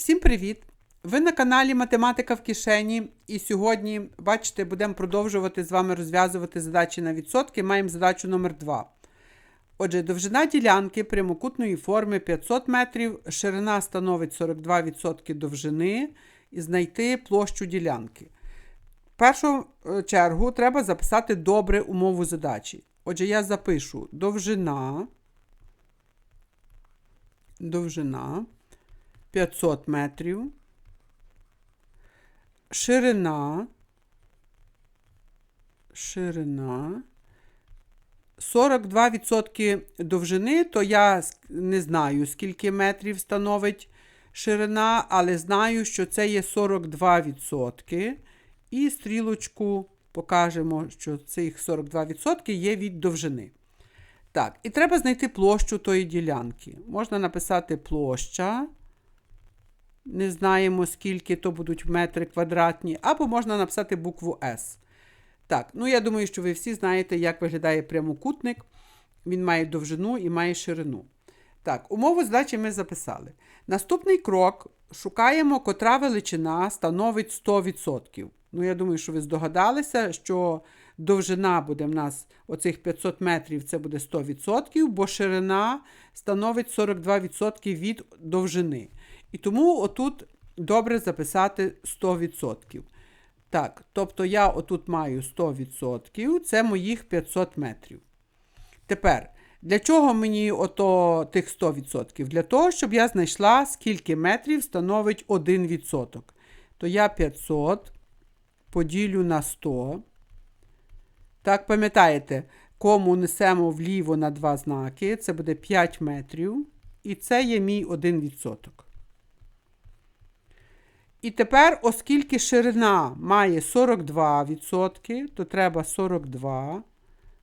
Всім привіт! Ви на каналі Математика в кишені. І сьогодні, бачите, будемо продовжувати з вами розв'язувати задачі на відсотки. Маємо задачу номер 2. Отже, довжина ділянки прямокутної форми 500 метрів, ширина становить 42% довжини і знайти площу ділянки. В першу е, чергу треба записати добре умову задачі. Отже, я запишу довжина. Довжина 500 метрів. Ширина. Ширина. 42% довжини, то я не знаю, скільки метрів становить ширина, але знаю, що це є 42%. І стрілочку покажемо, що цих 42% є від довжини. Так, і треба знайти площу тої ділянки. Можна написати площа. Не знаємо, скільки то будуть метри квадратні, або можна написати букву С. Так, ну я думаю, що ви всі знаєте, як виглядає прямокутник. Він має довжину і має ширину. Так, умову задачі ми записали. Наступний крок шукаємо, котра величина становить 100%. Ну, я думаю, що ви здогадалися, що довжина буде в нас оцих 500 метрів, це буде 100%, бо ширина становить 42% від довжини. І тому отут добре записати 100%. Так, тобто я отут маю 100%, це моїх 500 метрів. Тепер, для чого мені ото тих 100%? Для того, щоб я знайшла, скільки метрів становить 1%. То я 500 поділю на 100. Так, пам'ятаєте, кому несемо вліво на два знаки, це буде 5 метрів. І це є мій 1%. І тепер, оскільки ширина має 42%, то треба 42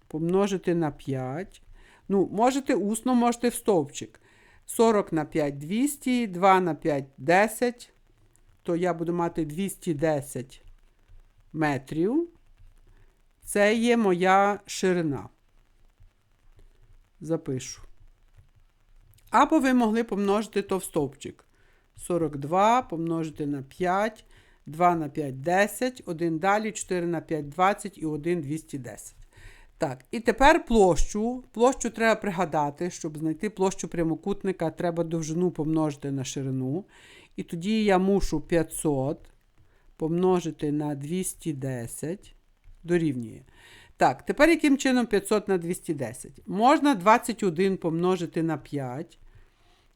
помножити на 5. Ну, можете усно, можете в стовпчик. 40 на 5 200, 2 на 5 10. То я буду мати 210 метрів. Це є моя ширина. Запишу. Або ви могли помножити то в стовпчик. 42 помножити на 5, 2 на 5 10, 1 далі, 4 на 5 20 і 1 210. Так, і тепер площу. Площу треба пригадати, щоб знайти площу прямокутника, треба довжину помножити на ширину. І тоді я мушу 500 помножити на 210 дорівнює. Так, тепер яким чином 500 на 210? Можна 21 помножити на 5.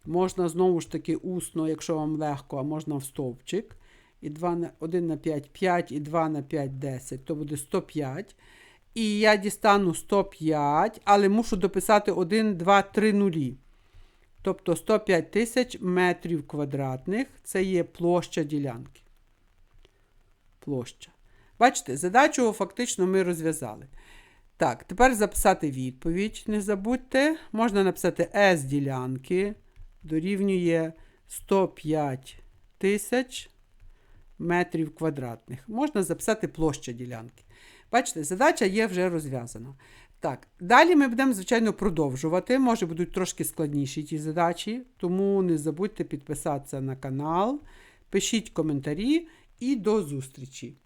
Можна знову ж таки усно, якщо вам легко, а можна в стовпчик. І 2 на, 1 на 5 5 і 2 на 5 10, то буде 105. І я дістану 105, але мушу дописати 1, 2, 3 нулі. Тобто 105 тисяч метрів квадратних це є площа ділянки. Площа. Бачите, задачу фактично ми розв'язали. Так, тепер записати відповідь. Не забудьте. Можна написати S ділянки дорівнює 105 тисяч метрів квадратних. Можна записати площа ділянки. Бачите, задача є вже розв'язана. Так, далі ми будемо, звичайно, продовжувати. Може, будуть трошки складніші ті задачі, тому не забудьте підписатися на канал, пишіть коментарі і до зустрічі!